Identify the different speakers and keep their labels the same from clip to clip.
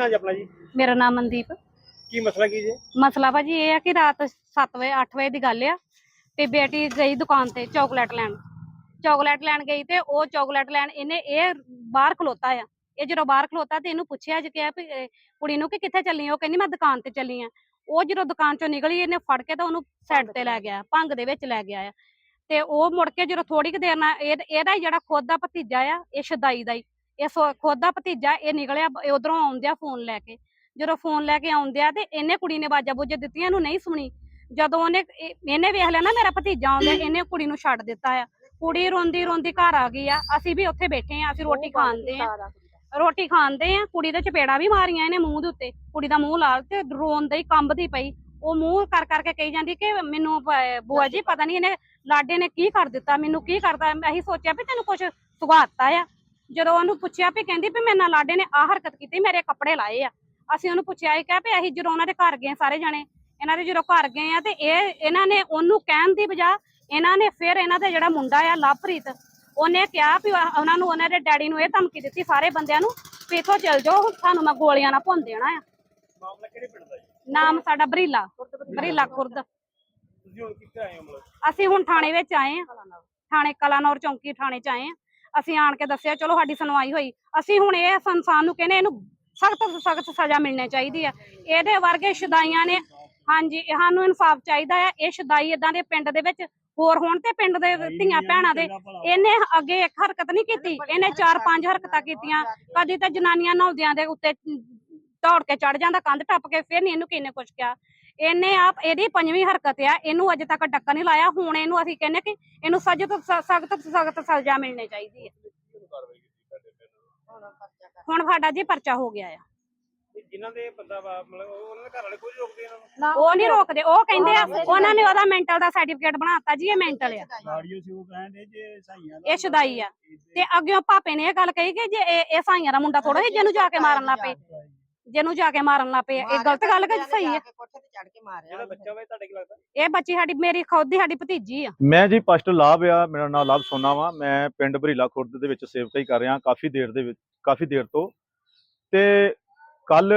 Speaker 1: ਨਾਂ ਜੀ ਆਪਣਾ ਜੀ?
Speaker 2: ਮੇਰਾ ਨਾਮ ਮਨਦੀਪ।
Speaker 1: ਕੀ ਮਸਲਾ ਕੀ ਜੀ?
Speaker 2: ਮਸਲਾ ਭਾਜੀ ਇਹ ਆ ਕਿ ਰਾਤ 7 ਵਜੇ 8 ਵਜੇ ਦੀ ਗੱਲ ਆ ਤੇ ਬੇਟੀ ਗਈ ਦੁਕਾਨ ਤੇ ਚਾਕਲੇਟ ਲੈਣ। ਚਾਕਲੇਟ ਲੈਣ ਗਈ ਤੇ ਉਹ ਚਾਕਲੇਟ ਲੈਣ ਇਹਨੇ ਇਹ ਬਾਹਰ ਖਲੋਤਾ ਆ। ਇਹ ਜਦੋਂ ਬਾਹਰ ਖਲੋਤਾ ਤੇ ਇਹਨੂੰ ਪੁੱਛਿਆ ਜੇ ਕਿ ਕੁੜੀ ਨੂੰ ਕਿ ਕਿੱਥੇ ਚੱਲੀ ਉਹ ਕਹਿੰਦੀ ਮੈਂ ਦੁਕਾਨ ਤੇ ਚੱਲੀ ਆ। ਉਹ ਜਦੋਂ ਦੁਕਾਨ ਚੋਂ ਨਿਕਲੀ ਇਹਨੇ ਫੜ ਕੇ ਤਾਂ ਉਹਨੂੰ ਸਾਈਡ ਤੇ ਲੈ ਗਿਆ ਭੰਗ ਦੇ ਵਿੱਚ ਲੈ ਗਿਆ ਆ। ਤੇ ਉਹ ਮੁੜ ਕੇ ਜਦੋਂ ਥੋੜੀ ਕੁ ਦੇਰ ਨਾਲ ਇਹ- ਇਹਦਾ ਜਿਹੜਾ ਖੁਦ ਦਾ ਭਤੀਜਾ ਆ ਇਹ ਸ਼ਦਾਈ ਦਾ ਹੀ। ਇਹ ਖੁਦ ਦਾ ਭਤੀਜਾ ਇਹ ਨਿਕਲਿਆ ਉਧਰੋਂ ਆਉਂਦਿਆ ਫੋਨ ਲੈ ਕੇ। ਜਦੋਂ ਫੋਨ ਲੈ ਕੇ ਆਉਂਦਿਆ ਤੇ ਇਹਨੇ ਕੁੜੀ ਨੇ ਬਾਜਾ ਬੁੱਝ ਦਿੱਤੀਆਂ ਇਹਨੂੰ ਨਹੀਂ ਸੁਣੀ। ਜਦੋਂ ਉਹਨੇ ਇਹ- ਇਹਨੇ ਵੇਖ ਲਿਆ ਨਾ ਮੇਰਾ ਭਤੀਜਾ ਆਉਂਦਾ ਇਹਨੇ ਕੁੜੀ ਨੂੰ ਛੱਡ ਦਿੱਤਾ ਆ। ਕੁੜੀ ਰੋਂਦੀ ਰੋਂਦੀ ਘਰ ਆ ਗਈ ਆ। ਅਸੀਂ ਵੀ ਉੱਥੇ ਬੈਠੇ ਆ ਅਸੀਂ ਰੋਟੀ ਖਾਂਦੇ ਆ। ਰੋਟੀ ਖਾਂਦੇ ਆ ਕੁੜੀ ਦੇ ਚਪੇੜਾ ਵੀ ਮਾਰੀਆਂ ਇਹਨੇ ਮੂੰਹ ਦੇ ਉੱਤੇ। ਕੁੜੀ ਦਾ ਮੂੰਹ ਲਾਲ ਤੇ ਰੋਂਦੀ ਹੀ ਕੰਬਦੀ ਪਈ। ਉਹ ਮੂੰਹ ਕਰ ਕਰਕੇ ਕਹੀ ਜਾਂਦੀ ਕਿ ਮੈਨੂੰ ਬੂਆ ਜੀ ਪਤਾ ਨਹੀਂ ਇਹਨੇ ਲਾਡੇ ਨੇ ਕੀ ਕਰ ਦਿੱਤਾ ਮੈਨੂੰ ਕੀ ਕਰਦਾ? ਮੈਂ ਇਹੀ ਸੋਚਿਆ ਵੀ ਤੈਨੂੰ ਕੁਝ ਸੁਗਾਤਾ ਆ। ਜਦੋਂ ਉਹਨੂੰ ਪੁੱਛਿਆ ਵੀ ਕਹਿੰਦੀ ਵੀ ਮੇਰੇ ਨਾਲ ਲਾਡੇ ਨੇ ਆ ਹਰਕਤ ਕੀਤੀ ਮੇਰੇ ਕੱਪੜੇ ਲਾਏ ਆ। ਅਸੀਂ ਉਹਨੂੰ ਪੁੱਛਿਆ ਇਹ ਕਿਹਾ ਵੀ ਅਸੀਂ ਜਦੋਂ ਉਹਨਾਂ ਦੇ ਘਰ ਗਏ ਸਾਰੇ ਜਣੇ ਇਹਨਾਂ ਦੇ ਜਦੋਂ ਘਰ ਗਏ ਆ ਤੇ ਇਹ ਇਹਨਾਂ ਨੇ ਉਹਨੂੰ ਕਹਿਣ ਦੀ ਬਜਾ ਇਹਨਾਂ ਨੇ ਫਿਰ ਇਹਨਾਂ ਦਾ ਜਿਹੜਾ ਮੁੰਡਾ ਆ ਲਵਪ੍ਰੀਤ ਉਹਨੇ ਕਿਹਾ ਵੀ ਉਹ- ਉਹਨਾਂ ਨੂੰ ਉਹਨਾਂ ਦੇ ਡੈਡੀ ਨੂੰ ਇਹ ਧਮਕੀ ਦਿੱਤੀ ਸਾਰੇ ਬੰਦਿਆਂ ਨੂੰ ਵੀ ਇੱਥੋਂ ਚੱਲ ਜਾਓ ਹੁਣ ਤੁਹਾਨੂੰ ਮੈਂ ਗੋਲੀਆਂ ਨਾਲ ਭੁੰਨ ਦੇਣਾ ਆ।
Speaker 1: ਮਾਮਲਾ ਕਿਹੜੇ ਪਿੰਡ ਦਾ ਜੀ?
Speaker 2: ਨਾਮ ਸਾਡਾ ਬਰੀਲਾ। ਬਰੀਲਾ ਖੁਰਦ।
Speaker 1: ਤੁਸੀਂ ਹੁਣ ਕਿੱਥੇ ਆਏ ਹੋ ਮਤਲਬ?
Speaker 2: ਅਸੀਂ ਹੁਣ ਥਾਣੇ ਵਿੱਚ ਆਏ ਆ। ਥਾਣੇ ਕਲਾਨੌਰ ਚੌਂਕੀ ਥਾਣੇ ਚ ਆਏ ਆ। ਅਸੀਂ ਆਣ ਕੇ ਦੱਸਿਆ ਚਲੋ ਸਾਡੀ ਸੁਣਵਾਈ ਹੋਈ। ਅਸੀਂ ਹੁਣ ਇਹ ਸੰਸਾਨ ਨੂੰ ਕਹਿੰਦੇ ਇਹਨੂੰ ਸਖਤ ਤੋਂ ਸਖਤ ਸਜ਼ਾ ਮਿਲਣੀ ਚਾਹੀਦੀ ਆ। ਇਹਦੇ ਵਰਗੇ ਸ਼ਦਾਈਆਂ ਨੇ ਹਾਂਜੀ ਸਾਨੂੰ ਇਨਸਾਫ ਚਾਹੀਦਾ ਆ। ਇਹ ਸ਼ਦਾਈ ਇਦਾਂ ਦੇ ਪਿੰਡ ਦੇ ਵਿੱਚ ਹੋਰ ਹੋਣ ਤੇ ਪਿੰਡ ਦੇ ਧੀਆਂ ਭੈਣਾਂ ਦੇ ਇਹਨੇ ਅੱਗੇ ਇੱਕ ਹਰਕਤ ਨਹੀਂ ਕੀਤੀ। ਇਹਨੇ ਚਾਰ ਪੰਜ ਹਰਕਤਾਂ ਕੀਤੀਆਂ। ਕਦੀ ਤਾਂ ਜਨਾਨੀਆਂ ਨਹਾਉਂਦਿਆਂ ਦੇ ਉੱਤੇ ਦੌੜ ਕੇ ਚੜ ਜਾਂਦਾ ਕੰਧ ਟੱਪ ਕੇ ਫਿਰ ਨਹੀਂ ਇਹਨੂੰ ਕਿਹਨੇ ਕੁਛ ਕਿਹਾ। ਇਹਨੇ ਆਪ ਇਹਦੀ ਪੰਜਵੀਂ ਹਰਕਤ ਆ ਇਹਨੂੰ ਅਜੇ ਤੱਕ ਡੱਕਾ ਨਹੀਂ ਲਾਇਆ। ਹੁਣ ਇਹਨੂੰ ਅਸੀਂ ਕਹਿੰਦੇ ਕਿ ਇਹਨੂੰ ਸਜ਼ਾ ਤੋਂ ਸਖਤ ਤੋਂ ਸਖਤ ਸਜ਼ਾ ਮਿਲਣੀ ਚਾਹੀਦੀ ਹੈ। ਹੁਣ ਸਾਡਾ ਜੀ ਪਰਚਾ ਹੋ ਗਿਆ ਆ।
Speaker 1: ਜਿਨ੍ਹਾਂ ਦੇ ਬੰਦਾ ਵਾ ਮਤਲਬ ਉਹ- ਉਹਨਾਂ ਦੇ ਘਰ ਵਾਲੇ ਕੋਈ ਰੋਕਦੇ ਇਹਨਾਂ ਨੂੰ?
Speaker 2: ਉਹ ਨਹੀਂ ਰੋਕਦੇ ਉਹ ਕਹਿੰਦੇ ਆ ਉਹਨਾਂ ਨੇ ਉਹਦਾ ਮੈਂਟਲ ਦਾ ਸਰਟੀਫਿਕੇਟ ਬਣਾਤਾ ਜੀ ਇਹ ਮੈਂਟਲ ਆ।
Speaker 3: ਗਾੜੀਓ ਸੀ ਉਹ ਕਹਿੰਦੇ ਜੇ ਸਾਈਆਂ
Speaker 2: ਇਹ ਸ਼ਦਾਈ ਆ। ਤੇ ਅੱਗਿਓਂ ਭਾਪੇ ਨੇ ਇਹ ਗੱਲ ਕਹੀ ਕਿ ਜੇ ਇਹ ਸਾਈਆਂ ਦਾ ਮੁੰਡਾ ਥੋੜਾ ਸੀ ਜਿਹਨੂੰ ਜਾ ਕੇ ਮਾਰਨ ਲੱਗ ਪਏ। ਜਿਹਨੂੰ ਜਾ ਕੇ ਮਾਰਨ ਲੱਗ ਪਏ ਇਹ ਗਲਤ ਗੱਲ ਕਿ ਸਹੀ ਹੈ?
Speaker 4: ਕੋਠੇ ਤੇ ਚੜ ਕੇ ਮਾਰਿਆ
Speaker 1: ਜਿਹੜਾ ਬੱਚਾ ਵਾ ਇਹ ਤੁਹਾਡੇ ਕੀ ਲੱਗਦਾ?
Speaker 2: ਇਹ ਬੱਚੀ ਸਾਡੀ ਮੇਰੀ ਖੁਦ ਦੀ ਸਾਡੀ ਭਤੀਜੀ ਆ।
Speaker 5: ਮੈਂ ਜੀ ਪਸਟ ਲਾਭ ਆ ਮੇਰਾ ਨਾਮ ਲਾਭ ਸੋਨਾ ਵਾ। ਮੈਂ ਪਿੰਡ ਬਰੀਲਾ ਖੁਰਦ ਦੇ ਵਿੱਚ ਸੇਵਕਾਈ ਕਰ ਰਿਹਾ ਕਾਫੀ ਦੇਰ ਦੇ ਵਿੱਚ ਕਾਫੀ ਦੇਰ ਤੋਂ। ਤੇ ਕੱਲ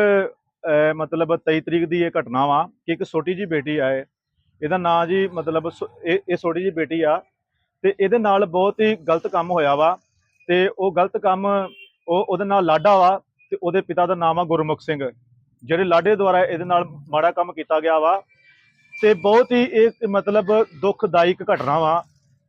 Speaker 5: ਮਤਲਬ 23 ਤਰੀਕ ਦੀ ਇਹ ਘਟਨਾ ਵਾ ਕਿ ਇੱਕ ਛੋਟੀ ਜੀ ਬੇਟੀ ਆਏ। ਇਹਦਾ ਨਾਂ ਜੀ ਮਤਲਬ ਇਹ ਇਹ ਛੋਟੀ ਜੀ ਬੇਟੀ ਆ। ਤੇ ਇਹਦੇ ਨਾਲ ਬਹੁਤ ਹੀ ਗਲਤ ਕੰਮ ਹੋਇਆ ਵਾ। ਤੇ ਉਹ ਗਲਤ ਕੰਮ ਉਹ ਉਹਦੇ ਨਾਲ ਲਾਡਾ ਵਾ। ਤੇ ਉਹਦੇ ਪਿਤਾ ਦਾ ਨਾਮ ਆ ਗੁਰਮੁਖ ਸਿੰਘ। ਜਿਹੜੇ ਲਾਡੇ ਦੁਆਰਾ ਇਹਦੇ ਨਾਲ ਮਾੜਾ ਕੰਮ ਕੀਤਾ ਗਿਆ ਵਾ, ਤੇ ਬਹੁਤ ਹੀ ਇਹ ਮਤਲਬ ਦੁਖਦਾਇਕ ਘਟਨਾ ਵਾ।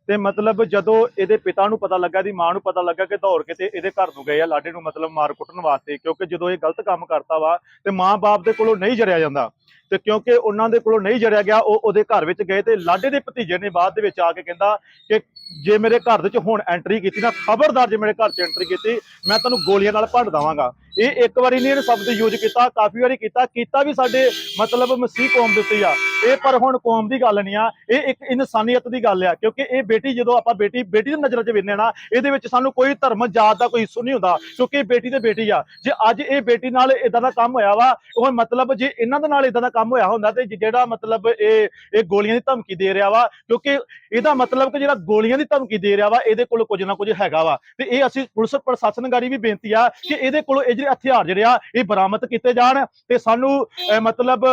Speaker 5: ਤੇ ਮਤਲਬ ਜਦੋਂ ਇਹਦੇ ਪਿਤਾ ਨੂੰ ਪਤਾ ਲੱਗਾ ਦੀ ਮਾਂ ਨੂੰ ਪਤਾ ਲੱਗਾ ਕਿ ਦੌੜ ਕੇ ਤੇ ਇਹਦੇ ਘਰ ਨੂੰ ਗਏ ਆ, ਲਾਡੇ ਨੂੰ ਮਤਲਬ ਮਾਰ ਕੁੱਟਣ ਵਾਸਤੇ, ਕਿਉਂਕਿ ਜਦੋਂ ਇਹ ਗਲਤ ਕੰਮ ਕਰਤਾ ਵਾ, ਤੇ ਮਾਂ-ਬਾਪ ਦੇ ਕੋਲੋਂ ਨਹੀਂ ਜਰਿਆ ਜਾਂਦਾ। ਤੇ ਕਿਉਂਕਿ ਉਹਨਾਂ ਦੇ ਕੋਲੋਂ ਨਹੀਂ ਜੜਿਆ ਗਿਆ, ਉਹ ਉਹਦੇ ਘਰ ਵਿੱਚ ਗਏ ਤੇ ਲਾਡੇ ਦੇ ਭਤੀਜੇ ਨੇ ਬਾਅਦ ਦੇ ਵਿੱਚ ਆ ਕੇ ਕਹਿੰਦਾ ਕਿ ਜੇ ਮੇਰੇ ਘਰ ਦੇ ਵਿੱਚ ਹੁਣ ਐਂਟਰੀ ਕੀਤੀ ਨਾ, ਖਬਰਦਾਰ ਜੇ ਮੇਰੇ ਘਰ 'ਚ ਐਂਟਰੀ ਕੀਤੀ, ਮੈਂ ਤੁਹਾਨੂੰ ਗੋਲੀਆਂ ਨਾਲ ਭੰਨ ਦਵਾਂਗਾ। ਇਹ ਇੱਕ ਵਾਰੀ ਨਹੀਂ ਇਹਨੇ ਸ਼ਬਦ ਯੂਜ਼ ਕੀਤਾ, ਕਾਫੀ ਵਾਰੀ ਕੀਤਾ ਕੀਤਾ ਵੀ ਸਾਡੇ ਮਤਲਬ ਮਸੀਹ ਕੌਮ ਦੇ ਉੱਤੇ ਆ। ਇਹ ਪਰ ਹੁਣ ਕੌਮ ਦੀ ਗੱਲ ਨਹੀਂ ਆ, ਇਹ ਇੱਕ ਇਨਸਾਨੀਅਤ ਦੀ ਗੱਲ ਆ, ਕਿਉਂਕਿ ਇਹ ਬੇਟੀ ਜਦੋਂ ਆਪਾਂ ਬੇਟੀ ਬੇਟੀ ਦੀ ਨਜ਼ਰ 'ਚ ਵੇਖਦੇ ਨਾ, ਇਹਦੇ ਵਿੱਚ ਸਾਨੂੰ ਕੋਈ ਧਰਮ, ਜਾਤ ਦਾ ਕੋਈ ਇਸ਼ੂ ਨਹੀਂ ਹੁੰਦਾ, ਕਿਉਂਕਿ ਇਹ ਬੇਟੀ ਤੇ ਬੇਟੀ ਆ। ਜੇ ਅੱਜ ਇਹ ਬੇਟੀ ਨਾਲ ਇਦਾਂ ਦਾ ਕੰਮ ਹੋਇਆ ਵਾ, ਉਹ ਮਤਲਬ ਜੇ ਇਹਨਾਂ ਦੇ ਨਾਲ ਇਦਾਂ ਦਾ ਕੰਮ ਹੋਇਆ ਹੁੰਦਾ ਤੇ ਜਿਹੜਾ ਮਤਲਬ ਇਹ ਇਹ ਗੋਲੀਆਂ ਦੀ ਧਮਕੀ ਦੇ ਰਿਹਾ ਵਾ ਕਿਉਂਕਿ ਇਹਦਾ ਮਤਲਬ ਕਿ ਜਿਹੜਾ ਗੋਲੀਆਂ ਦੀ ਧਮਕੀ ਦੇ ਰਿਹਾ ਵਾ ਇਹਦੇ ਕੋਲ ਕੁਝ ਨਾ ਕੁਝ ਹੈਗਾ ਵਾ। ਤੇ ਇਹ ਅਸੀਂ ਪੁਲਿਸ ਪ੍ਰਸ਼ਾਸਨ ਗਾੜੀ ਵੀ ਬੇਨਤੀ ਆ ਕਿ ਇਹਦੇ ਕੋਲ ਇਹ ਜਿਹੜੇ ਹਥਿਆਰ ਜਿਹੜੇ ਆ ਇਹ ਬਰਾਮਦ ਕੀਤੇ ਜਾਣ ਤੇ ਸਾਨੂੰ ਅਹ, ਮਤਲਬ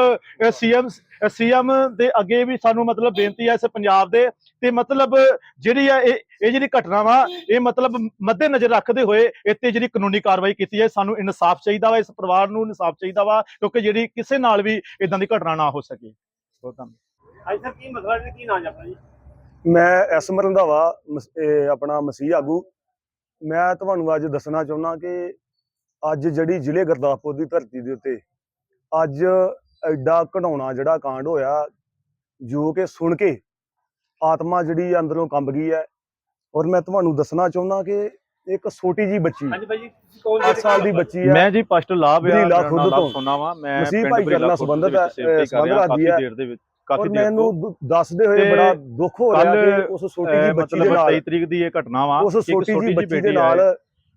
Speaker 5: ਸੀਐਮ ਸੀਐਮ ਦੇ ਅੱਗੇ ਵੀ ਸਾਨੂੰ ਮਤਲਬ ਬੇਨਤੀ ਆ ਇਸ ਪੰਜਾਬ ਦੇ ਤੇ ਮਤਲਬ ਜਿਹੜੀ ਆ ਇਹ ਇਹ ਜਿਹੜੀ ਘਟਨਾ ਵਾ ਇਹ ਮਤਲਬ ਮੱਦੇ ਨਜ਼ਰ ਰੱਖਦੇ ਹੋਏ ਇੱਥੇ ਜਿਹੜੀ ਕਾਨੂੰਨੀ ਕਾਰਵਾਈ ਕੀਤੀ ਜਾਏ ਸਾਨੂੰ ਇਨਸਾਫ ਚਾਹੀਦਾ ਵਾ ਇਸ ਪਰਿਵਾਰ ਨੂੰ ਇਨਸਾਫ ਚਾਹੀਦਾ ਵਾ ਕਿਉਂਕਿ ਜਿਹੜੀ ਕਿਸੇ ਨਾਲ ਵੀ ਇਦਾਂ ਦੀ ਘਟਨਾ ਨਾ ਹੋ ਸਕੇ। ਬਹੁਤ ਧੰਨਵਾਦ।
Speaker 1: ਅੱਜ ਸਰ ਕੀ ਮਸਲਾ ਜੀ ਕੀ ਨਾਂ ਜੀ? ਆਪਣਾ ਜੀ
Speaker 3: ਮੈਂ ਐਸ ਰੰਧਾਵਾ ਆਪਣਾ ਮਸੀਹ ਆਗੂ। ਮੈਂ ਤੁਹਾਨੂੰ ਅੱਜ ਦੱਸਣਾ ਚਾਹੁੰਦਾ ਕਿ ਅੱਜ ਜਿਹੜੀ ਜ਼ਿਲ੍ਹੇ ਗੁਰਦਾਸਪੁਰ ਦੀ ਧਰਤੀ ਦੇ ਉੱਤੇ ਅੱਜ ਐਡਾ ਘਡਾਉਣਾ ਜਿਹੜਾ ਕਾਂਡ ਹੋਇਆ ਜੋ ਕਿ ਸੁਣ ਕੇ ਆਤਮਾ ਜਿਹੜੀ ਅੰਦਰੋਂ ਕੰਬ ਗਈ ਹੈ। ਔਰ ਮੈਂ ਤੁਹਾਨੂੰ ਦੱਸਣਾ ਚਾਹੁੰਦਾ ਕਿ ਇੱਕ ਛੋਟੀ ਜੀ ਬੱਚੀ
Speaker 1: ਹਾਂਜੀ ਭਾਈ ਜੀ
Speaker 3: 8 ਸਾਲ ਦੀ ਬੱਚੀ ਹੈ?
Speaker 5: ਮੈਂ ਜੀ ਪਸਟ ਲਾਭ ਆ
Speaker 3: ਤੋਂ।
Speaker 5: ਸੋਨਾ ਵਾ। ਮੈਂ
Speaker 3: ਮਸੀਹ ਸੰਬੰਧਿਤ ਹੈ, ਸੰਬੰਧ
Speaker 5: ਕਾਫੀ
Speaker 3: ਹੈ।
Speaker 5: ਦੇਰ ਦੇ ਵਿੱਚ
Speaker 3: ਔਰ
Speaker 5: ਕਾਫੀ ਦੇਰ
Speaker 3: ਮੈਨੂੰ ਦੱਸਦੇ ਹੋਏ ਬੜਾ ਦੁੱਖ ਹੋ ਰਿਹਾ ਕਿ ਉਸ ਛੋਟੀ ਜੀ ਬੱਚੀ ਦੇ ਨਾਲ
Speaker 5: 23 ਤਰੀਕ ਦੀ ਇਹ ਘਟਨਾ ਵਾ
Speaker 3: ਉਸ ਛੋਟੀ ਜੀ ਬੱਚੀ ਦੇ ਨਾਲ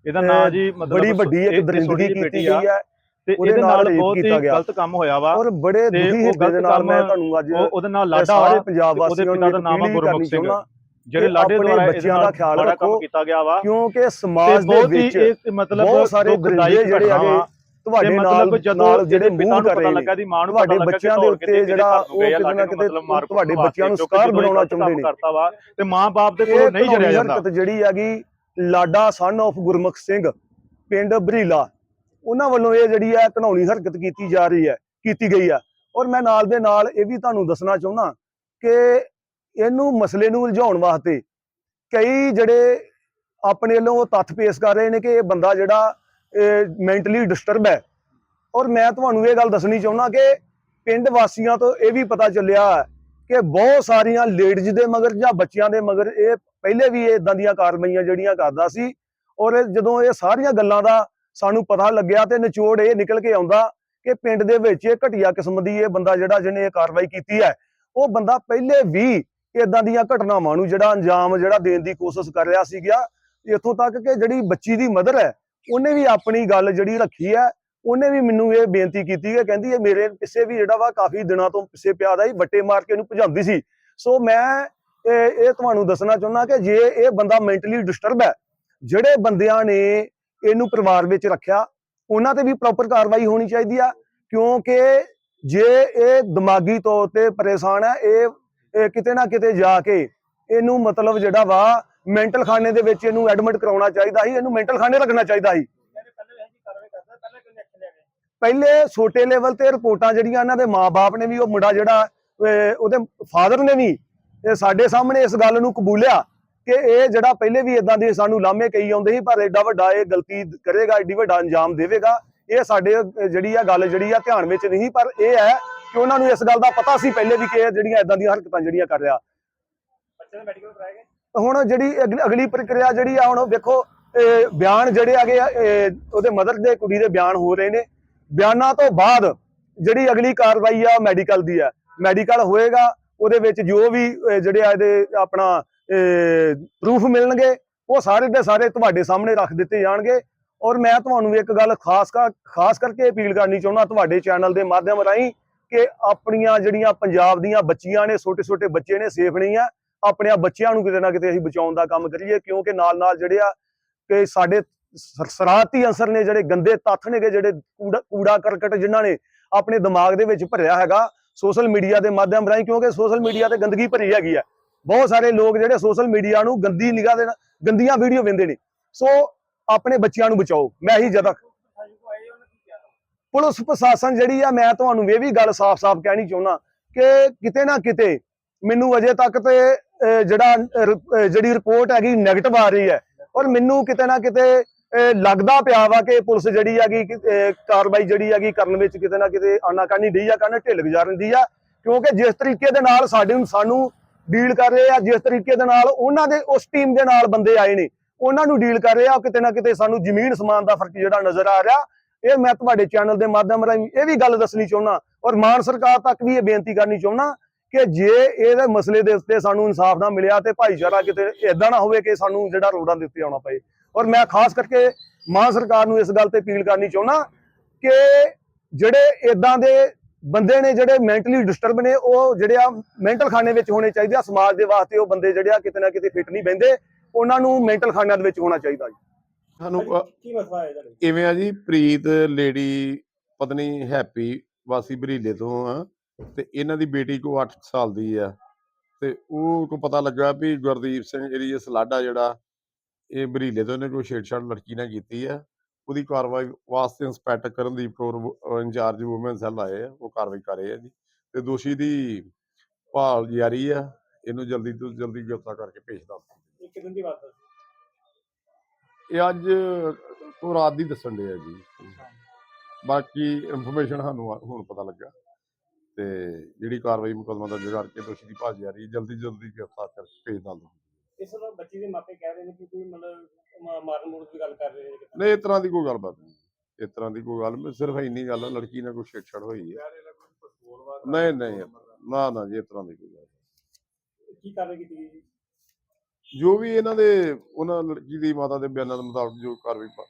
Speaker 5: ਇਹਦਾ ਨਾਂ ਜੀ ਮਤਲਬ
Speaker 3: ਬੜੀ ਵੱਡੀ ਇੱਕ ਦਰਿੰਦਗੀ ਕੀਤੀ ਗਈ ਹੈ।
Speaker 5: ਤੇ
Speaker 3: ਉਹਦੇ
Speaker 5: ਇਹਦੇ
Speaker 3: ਨਾਲ
Speaker 5: ਬਹੁਤ ਹੀ। ਗਲਤ ਕੰਮ ਹੋਇਆ ਵਾ
Speaker 3: ਔਰ ਬੜੇ ਦੁਖੀ ਹਿਰਦੇ ਦੇ ਨਾਲ ਮੈਂ ਤੁਹਾਨੂੰ ਅੱਜ
Speaker 5: ਉਹ ਉਹਦੇ ਨਾਲ ਲਾਡਾ
Speaker 3: ਸਾਰੇ ਪੰਜਾਬ ਵਾਸੀਆਂ ਨੂੰ
Speaker 5: ਦਾ ਨਾਮ ਗੁਰਮੁਖ ਸਿੰਘ ਜਿਹੜੇ ਲਾਡੇ ਦੁਆਰਾ
Speaker 3: ਬੱਚਿਆਂ ਦਾ ਖਿਆਲ ਰੱਖੋ।
Speaker 5: ਕੀਤਾ ਗਿਆ ਵਾ
Speaker 3: ਕਿਉਂਕਿ ਸਮਾਜ ਦੇ ਵਿੱਚ
Speaker 5: ਇਹ ਮਤਲਬ
Speaker 3: ਬਹੁਤ ਸਾਰੇ ਜਿਹੜੇ। ਹੈਗੇ ਤੁਹਾਡੇ ਨਾਲ
Speaker 5: ਜਦੋਂ
Speaker 3: ਜਿਹੜੇ
Speaker 5: ਪਿਤਾ ਨੂੰ ਪਤਾ ਲੱਗਾ ਦੀ ਮਾਂ ਨੂੰ
Speaker 3: ਤੁਹਾਡੇ
Speaker 5: ਪਤਾ ਲੱਗਾ
Speaker 3: ਬੱਚਿਆਂ ਦੇ ਉੱਤੇ ਜਿਹੜਾ ਉਹ ਕਿਤੇ ਨਾ ਕਿਤੇ ਤੁਹਾਡੇ ਬੱਚਿਆਂ ਨੂੰ ਸਕਾਰ ਬਣਾਉਣਾ ਚਾਹੁੰਦੇ ਨੇ
Speaker 5: ਕਰਤਾ ਵਾ ਤੇ ਮਾਂ-ਬਾਪ ਦੇ ਕੋਲ ਨਹੀਂ ਜਰਿਆ ਜਾਂਦਾ
Speaker 3: ਜਿਹੜੀ ਹੈਗੀ ਲਾਡਾ ਸਨ of ਗੁਰਮੁਖ ਸਿੰਘ ਪਿੰਡ ਬਰੀਲਾ ਉਹਨਾਂ ਵੱਲੋਂ ਇਹ ਜਿਹੜੀ ਹੈ ਘਣਾਉਣੀ ਹਰਕਤ ਕੀਤੀ ਜਾ ਰਹੀ ਹੈ, ਕੀਤੀ ਗਈ ਹੈ ਔਰ ਮੈਂ ਨਾਲ ਦੇ ਨਾਲ ਇਹ ਵੀ ਤੁਹਾਨੂੰ ਦੱਸਣਾ ਚਾਹੁੰਦਾ ਕਿ ਇਹਨੂੰ ਮਸਲੇ ਨੂੰ ਉਲਝਾਉਣ ਵਾਸਤੇ ਕਈ ਜਿਹੜੇ ਆਪਣੇ ਵੱਲੋਂ ਉਹ ਤੱਥ ਪੇਸ਼ ਕਰ ਰਹੇ ਨੇ ਕਿ ਇਹ ਬੰਦਾ ਜਿਹੜਾ ਮੈਂਟਲੀ ਡਿਸਟਰਬ ਹੈ। ਔਰ ਮੈਂ ਤੁਹਾਨੂੰ ਇਹ ਗੱਲ ਦੱਸਣੀ ਚਾਹੁੰਦਾ ਕਿ ਪਿੰਡ ਵਾਸੀਆਂ ਤੋਂ ਇਹ ਵੀ ਪਤਾ ਚੱਲਿਆ ਕਿ ਬਹੁਤ ਸਾਰੀਆਂ ਲੇਡੀਜ਼ ਦੇ ਮਗਰ ਜਾਂ ਬੱਚਿਆਂ ਦੇ ਮਗਰ ਇਹ ਪਹਿਲੇ ਵੀ ਇਹ ਇਦਾਂ ਦੀਆਂ ਕਾਰਵਾਈਆਂ ਜਿਹੜੀਆਂ ਕਰਦਾ ਸੀ। ਔਰ ਜਦੋਂ ਇਹ ਸਾਰੀਆਂ ਗੱਲਾਂ ਦਾ ਸਾਨੂੰ ਪਤਾ ਲੱਗਿਆ ਤੇ ਨਿਚੋੜ ਇਹ ਨਿਕਲ ਕੇ ਆਉਂਦਾ ਕਿ ਪਿੰਡ ਦੇ ਵਿੱਚ ਇਹ ਘਟੀਆ ਕਿਸਮ ਦੀ ਇਹ ਬੰਦਾ ਜਿਹੜਾ ਜਿਹਨੇ ਇਹ ਕਾਰਵਾਈ ਕੀਤੀ ਹੈ, ਉਹ ਬੰਦਾ ਪਹਿਲੇ ਵੀ ਇਦਾਂ ਦੀਆਂ ਘਟਨਾਵਾਂ ਨੂੰ ਜਿਹੜਾ ਅੰਜਾਮ, ਜਿਹੜਾ ਦੇਣ ਦੀ ਕੋਸ਼ਿਸ਼ ਕਰ ਰਿਹਾ ਸੀ ਗਿਆ ਇੱਥੋਂ ਤੱਕ ਕਿ ਜਿਹੜੀ ਬੱਚੀ ਦੀ ਮਦਰ ਹੈ, ਉਹਨੇ ਵੀ ਆਪਣੀ ਗੱਲ ਜਿਹੜੀ ਰੱਖੀ ਹੈ, ਉਹਨੇ ਵੀ ਮੈਨੂੰ ਇਹ ਬੇਨਤੀ ਕੀਤੀ ਕਿ ਕਹਿੰਦੀ ਇਹ ਮੇਰੇ ਪਿੱਛੇ ਵੀ ਜਿਹੜਾ ਵਾ ਕਾਫੀ ਦਿਨਾਂ ਤੋਂ ਪਿੱਛੇ ਪਿਆ ਦਾ ਹੀ ਵੱਟੇ ਮਾਰ ਕੇ ਉਹਨੂੰ ਭਜਾਉਂਦੀ ਸੀ। ਸੋ ਮੈਂ ਇਹ ਤੁਹਾਨੂੰ ਦੱਸਣਾ ਚਾਹੁੰਦਾ ਕਿ ਜੇ ਇਹ ਬੰਦਾ ਮੈਂਟਲੀ ਡਿਸਟਰਬ ਹੈ, ਜਿਹੜੇ ਬੰਦਿਆਂ ਨੇ ਇਹਨੂੰ ਪਰਿਵਾਰ ਵਿੱਚ ਰੱਖਿਆ। ਉਹਨਾਂ ਤੇ ਵੀ ਪ੍ਰੋਪਰ ਕਾਰਵਾਈ ਹੋਣੀ ਚਾਹੀਦੀ ਆ, ਕਿਉਂਕਿ ਜੇ ਇਹ ਦਿਮਾਗੀ ਤੌਰ ਤੇ ਪਰੇਸ਼ਾਨ ਹੈ ਇਹ ਕਿਤੇ ਨਾ ਕਿਤੇ ਜਾ ਕੇ ਇਹਨੂੰ ਮਤਲਬ ਜਿਹੜਾ ਵਾ ਮੈਂਟਲ ਖਾਨੇ ਦੇ ਵਿੱਚ ਇਹਨੂੰ ਐਡਮਿਟ ਕਰਾਉਣਾ ਚਾਹੀਦਾ ਸੀ, ਇਹਨੂੰ ਮੈਂਟਲ ਖਾਨੇ ਰੱਖਣਾ ਚਾਹੀਦਾ ਸੀ।
Speaker 1: ਪਹਿਲੇ
Speaker 3: ਛੋਟੇ ਲੈਵਲ ਤੇ ਰਿਪੋਰਟਾਂ ਜਿਹੜੀਆਂ ਇਹਨਾਂ ਦੇ ਮਾਪੇ ਨੇ ਵੀ, ਉਹ ਮੁੰਡਾ ਜਿਹੜਾ ਉਹਦੇ ਫਾਦਰ ਨੇ ਵੀ ਸਾਡੇ ਸਾਹਮਣੇ ਇਸ ਗੱਲ ਨੂੰ ਕਬੂਲਿਆ। ਕਿ ਇਹ ਜਿਹੜਾ ਪਹਿਲੇ ਵੀ ਇਦਾਂ ਦੇ ਸਾਨੂੰ ਲਾਮੇ ਕਹੀ ਆਉਂਦੇ ਸੀ ਪਰ ਐਡਾ ਵੱਡਾ ਇਹ ਗਲਤੀ ਕਰੇਗਾ ਐਡੀ ਵੱਡਾ ਅੰਜਾਮ ਦੇਵੇਗਾ। ਇਹ ਸਾਡੇ ਜਿਹੜੀ ਆ ਗੱਲ ਜਿਹੜੀ ਆ ਧਿਆਨ ਵਿੱਚ ਨਹੀਂ ਪਰ ਇਹ ਹੈ ਕਿ ਉਹਨਾਂ ਨੂੰ ਇਸ ਗੱਲ ਦਾ ਪਤਾ ਸੀ ਪਹਿਲੇ ਵੀ ਕਿ ਇਹ ਜਿਹੜੀਆਂ ਇਦਾਂ ਦੀਆਂ ਹਰਕਤਾਂ ਜਿਹੜੀਆਂ ਕਰ ਰਿਹਾ। ਹੁਣ ਜਿਹੜੀ ਅਗਲੀ- ਪ੍ਰਕਿਰਿਆ ਜਿਹੜੀ ਆ ਹੁਣ ਵੇਖੋ ਇਹ ਬਿਆਨ ਜਿਹੜੇ ਹੈਗੇ ਆ ਇਹ ਉਹਦੇ ਮਦਰ ਦੇ ਕੁੜੀ ਦੇ ਬਿਆਨ ਹੋ ਰਹੇ ਨੇ। ਬਿਆਨਾਂ ਤੋਂ ਬਾਅਦ ਜਿਹੜੀ ਅਗਲੀ ਕਾਰਵਾਈ ਆ ਮੈਡੀਕਲ ਦੀ ਆ। ਮੈਡੀਕਲ ਹੋਏਗਾ ਉਹਦੇ ਵਿੱਚ ਜੋ ਵੀ ਜਿਹੜੇ ਆ ਇਹਦੇ ਆਪਣਾ ਪ੍ਰੂਫ ਮਿਲਣਗੇ, ਉਹ ਸਾਰੇ ਦੇ ਸਾਰੇ ਤੁਹਾਡੇ ਸਾਹਮਣੇ ਰੱਖ ਦਿੱਤੇ ਜਾਣਗੇ। ਔਰ ਮੈਂ ਤੁਹਾਨੂੰ ਇੱਕ ਗੱਲ ਖਾਸ ਕਰ ਖਾਸ ਕਰਕੇ ਅਪੀਲ ਕਰਨੀ ਚਾਹੁੰਦਾ ਤੁਹਾਡੇ ਚੈਨਲ ਦੇ ਮਾਧਿਅਮ ਰਾਹੀਂ ਕਿ ਆਪਣੀਆਂ ਜਿਹੜੀਆਂ ਪੰਜਾਬ ਦੀਆਂ ਬੱਚੀਆਂ ਨੇ ਛੋਟੇ ਛੋਟੇ ਬੱਚੇ ਨੇ, ਸੇਫ ਨਹੀਂ ਆ, ਆਪਣੇ ਬੱਚਿਆਂ ਨੂੰ ਕਿਤੇ ਨਾ ਕਿਤੇ ਅਸੀਂ ਬਚਾਉਣ ਦਾ ਕੰਮ ਕਰੀਏ, ਕਿਉਂਕਿ ਨਾਲ ਨਾਲ ਜਿਹੜੇ ਆ ਕਿ ਸਾਡੇ ਸ- ਸਰਾਰਤੀ ਅੰਸਰ ਨੇ ਜਿਹੜੇ ਗੰਦੇ ਤੱਥ ਨੇਗੇ, ਜਿਹੜੇ ਕੂੜਾ ਕੂੜਾ ਕਰਕਟ ਜਿਨ੍ਹਾਂ ਨੇ ਆਪਣੇ ਦਿਮਾਗ ਦੇ ਵਿੱਚ ਭਰਿਆ ਹੈਗਾ ਸੋਸ਼ਲ ਮੀਡੀਆ ਦੇ ਮਾਧਿਅਮ ਰਾਹੀਂ, ਕਿਉਂਕਿ ਸੋਸ਼ਲ ਮੀਡੀਆ ਤੇ ਗੰਦਗੀ ਭਰੀ ਹੈਗੀ ਆ। ਬਹੁਤ ਸਾਰੇ ਲੋਕ ਜਿਹੜੇ ਸੋਸ਼ਲ ਮੀਡੀਆ ਨੂੰ ਗੰਦੀ ਨਿਗਾਹ ਦੇ ਨਾਲ, ਗੰਦੀਆਂ ਵੀਡੀਓ ਵੇਂਦੇ ਨੇ। ਸੋ ਆਪਣੇ ਬੱਚਿਆਂ ਨੂੰ ਬਚਾਓ। ਮੈਂ ਹੀ ਜਦ ਪੁਲਿਸ ਪ੍ਰਸ਼ਾਸਨ ਜਿਹੜੀ ਆ, ਮੈਂ ਤੁਹਾਨੂੰ ਇਹ ਵੀ ਗੱਲ ਸਾਫ਼-ਸਾਫ਼ ਕਹਿਣੀ ਚਾਹੁੰਦਾ ਕਿ ਕਿਤੇ ਨਾ ਕਿਤੇ ਮੈਨੂੰ ਅਜੇ ਤੱਕ ਤੇ ਜਿਹੜਾ ਜਿਹੜੀ ਰਿਪੋਰਟ ਹੈਗੀ ਨੈਗੇਟਿਵ ਆ ਰਹੀ ਹੈ। ਔਰ ਮੈਨੂੰ ਕਿਤੇ ਨਾ ਕਿਤੇ ਲੱਗਦਾ ਪਿਆ ਵਾ ਕਿ ਪੁਲਿਸ ਜਿਹੜੀ ਹੈਗੀ ਕਾਰਵਾਈ ਜਿਹੜੀ ਹੈਗੀ ਕਰਨ ਵਿੱਚ ਕਿਤੇ ਨਾ ਕਿਤੇ ਆਨਾਕਾਨੀ ਡਈ ਆ ਕਰਨ, ਢਿੱਲ ਗੁਜ਼ਾਰਨ ਦੀ ਆ। ਕਿਉਂਕਿ ਜਿਸ ਤਰੀਕੇ ਦੇ ਨਾਲ ਸਾਡੇ ਨੂੰ, ਸਾਨੂੰ ਡੀਲ ਕਰ ਰਹੇ ਆ, ਜਿਸ ਤਰੀਕੇ ਦੇ ਨਾਲ ਉਹਨਾਂ ਦੇ, ਉਸ ਟੀਮ ਦੇ ਨਾਲ ਬੰਦੇ ਆਏ ਨੇ। ਉਹਨਾਂ ਨੂੰ ਡੀਲ ਕਰ ਰਹੇ ਆ ਕਿਤੇ ਨਾ ਕਿਤੇ ਸਾਨੂੰ ਜ਼ਮੀਨ ਸਮਾਨ ਦਾ ਫ਼ਰਕ ਜਿਹੜਾ ਨਜ਼ਰ ਆ ਰਿਹਾ। ਇਹ ਮੈਂ ਤੁਹਾਡੇ ਚੈਨਲ ਦੇ ਮਾਧਿਅਮ ਰਾਹੀਂ ਇਹ ਵੀ ਗੱਲ ਦੱਸਣੀ ਚਾਹੁੰਦਾ, ਔਰ ਮਾਨ ਸਰਕਾਰ ਤੱਕ ਵੀ ਇਹ ਬੇਨਤੀ ਕਰਨੀ ਚਾਹੁੰਦਾ ਕਿ ਜੇ ਇਹਦੇ ਮਸਲੇ ਦੇ ਉੱਤੇ ਸਾਨੂੰ ਇਨਸਾਫ ਨਾ ਮਿਲਿਆ ਤੇ ਭਾਈਚਾਰਾ ਕਿਤੇ ਇਦਾਂ ਨਾ ਹੋਵੇ ਕਿ ਸਾਨੂੰ ਜਿਹੜਾ ਰੋਡਾਂ ਦੇ ਉੱਤੇ ਆਉਣਾ ਪਏ। ਔਰ ਮੈਂ ਖਾਸ ਕਰਕੇ ਮਾਨ ਸਰਕਾਰ ਨੂੰ ਇਸ ਗੱਲ ਤੇ ਅਪੀਲ ਕਰਨੀ ਚਾਹੁੰਦਾ ਕਿ ਜਿਹੜੇ ਇਦਾਂ ਦੇ ਬੰਦੇ ਨੇ ਜਿਹੜੇ ਮੈਂਟਲੀ ਡਿਸਟਰਬ ਨੇ ਉਹ ਜਿਹੜੇ ਆ ਮੈਂਟਲ ਖਾਨੇ ਵਿੱਚ ਹੋਣੇ ਚਾਹੀਦੇ ਆ। ਸਮਾਜ ਦੇ ਵਾਸਤੇ ਉਹ ਬੰਦੇ ਜਿਹੜੇ ਆ ਕਿਤੇ ਨਾ ਕਿਤੇ ਫਿੱਟ ਨਹੀਂ ਬਹਿੰਦੇ। ਉਹਨਾਂ ਨੂੰ ਮੈਂਟਲ ਖਾਨਿਆਂ ਦੇ ਵਿੱਚ ਹੋਣਾ ਚਾਹੀਦਾ ਜੀ।
Speaker 4: ਸਾਨੂੰ
Speaker 1: ਕੀ ਮਸਲਾ ਹੈ ਤੁਹਾਡੇ
Speaker 4: ਇਵੇਂ ਆ ਜੀ ਪ੍ਰੀਤ ਲੇਡੀ ਪਤਨੀ ਹੈਪੀ ਵਾਸੀ ਬਰੀਲੇ ਤੋਂ ਆ। ਤੇ ਇਹਨਾਂ ਦੀ ਬੇਟੀ ਕੋ 8 ਸਾਲ ਦੀ ਆ। ਤੇ ਉਹ ਕੋ ਪਤਾ ਲੱਗਾ ਵੀ ਗੁਰਦੀਪ ਸਿੰਘ ਜਿਹੜੀ ਇਹ ਸਲਾਡਾ ਜਿਹੜਾ ਇਹ ਬਰੀਲੇ ਤੋਂ ਇਹਨੇ ਕੋਈ ਛੇੜਛਾੜ ਲੜਕੀ ਨਾਲ ਕੀਤੀ ਆ। ਉਹਦੀ ਕਾਰਵਾਈ ਵਾਸਤੇ inspector Karandeep Kaur incharge woman cell ਆਏ ਆ ਉਹ ਕਾਰਵਾਈ ਕਰ ਰਹੇ ਆ ਜੀ। ਤੇ ਦੋਸ਼ੀ ਦੀ ਭਾਲ ਜਾਰੀ ਆ ਇਹਨੂੰ ਜਲਦੀ ਤੋਂ ਜਲਦੀ ਗ੍ਰਿਫਤਾਰ ਕਰਕੇ ਭੇਜ ਦਾਂ
Speaker 1: ਇਹ ਕਿਦਾਂ ਦੀ ਬਾਤ ਹੈ
Speaker 4: ਇਹ ਅੱਜ ਤੋਂ ਰਾਤ ਦੀ ਦੱਸਣ ਦੇ ਆ ਜੀ। ਬਾਕੀ ਇਨਫੋਰਮੇਸ਼ਨ ਸਾਨੂੰ ਹੁਣ ਪਤਾ ਲੱਗਾ। ਤੇ ਜਿਹੜੀ ਕਾਰਵਾਈ ਮੁਕੱਦਮਾ ਦਰਜ ਕਰਕੇ ਦੋਸ਼ੀ ਦੀ ਭਾਲ ਜਾਰੀ ਜਲਦੀ ਜਲਦੀ ਗ੍ਰਿਫਤਾਰ ਕਰਕੇ ਭੇਜ ਦਾਂਗੇ
Speaker 1: ਇਸ ਵਾਰ ਬੱਚੀ ਦੇ ਮਾਪੇ ਕਹਿ ਰਹੇ ਨੇ ਕਿ ਕੋਈ ਮਤਲਬ ਮਾ- ਮਾਰਨ ਮੂਰਨ ਦੀ ਗੱਲ ਕਰ ਰਹੇ ਨੇ ਕਿਤੇ
Speaker 4: ਨਹੀਂ ਇਸ ਤਰ੍ਹਾਂ ਦੀ ਕੋਈ ਗੱਲਬਾਤ ਨਹੀਂ। ਇਸ ਤਰ੍ਹਾਂ ਦੀ ਕੋਈ ਗੱਲ ਨਹੀਂ ਸਿਰਫ ਇੰਨੀ ਗੱਲ ਆ ਲੜਕੀ ਨਾਲ ਕੋਈ ਛੇੜਛਾੜ ਹੋਈ ਹੈ ਨਹੀਂ ਨਹੀਂ ਨਾ ਨਾ ਜੀ ਇਸ ਤਰ੍ਹਾਂ ਦੀ ਕੋਈ ਗੱਲ ਨਹੀਂ।
Speaker 1: ਕੀ ਕਾਰਵਾਈ ਕੀਤੀ ਗਈ ਜੀ?
Speaker 4: ਜੋ ਵੀ ਇਹਨਾਂ ਦੇ ਉਹਨਾਂ ਲੜਕੀ ਦੀ ਮਾਤਾ ਦੇ ਬਿਆਨਾਂ ਦੇ ਮੁਤਾਬਕ ਜੋ ਕਾਰਵਾਈ ਪਾ-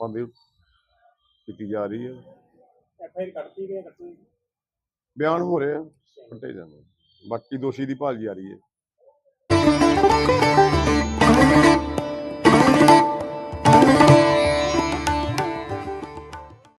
Speaker 4: ਪਾਉਂਦੇ ਕੀਤੀ ਜਾ ਰਹੀ ਹੈ
Speaker 1: ਐਫ ਆਈ ਆਰ ਕੱਟਤੀ ਗਈ ਕੱਟਤੀ
Speaker 4: ਬਿਆਨ ਹੋ ਰਹੇ ਆ ਕੱਟੇ ਜਾਂਦੇ ਬਾਕੀ ਦੋਸ਼ੀ ਦੀ ਭਾਲ ਜਾਰੀ ਹੈ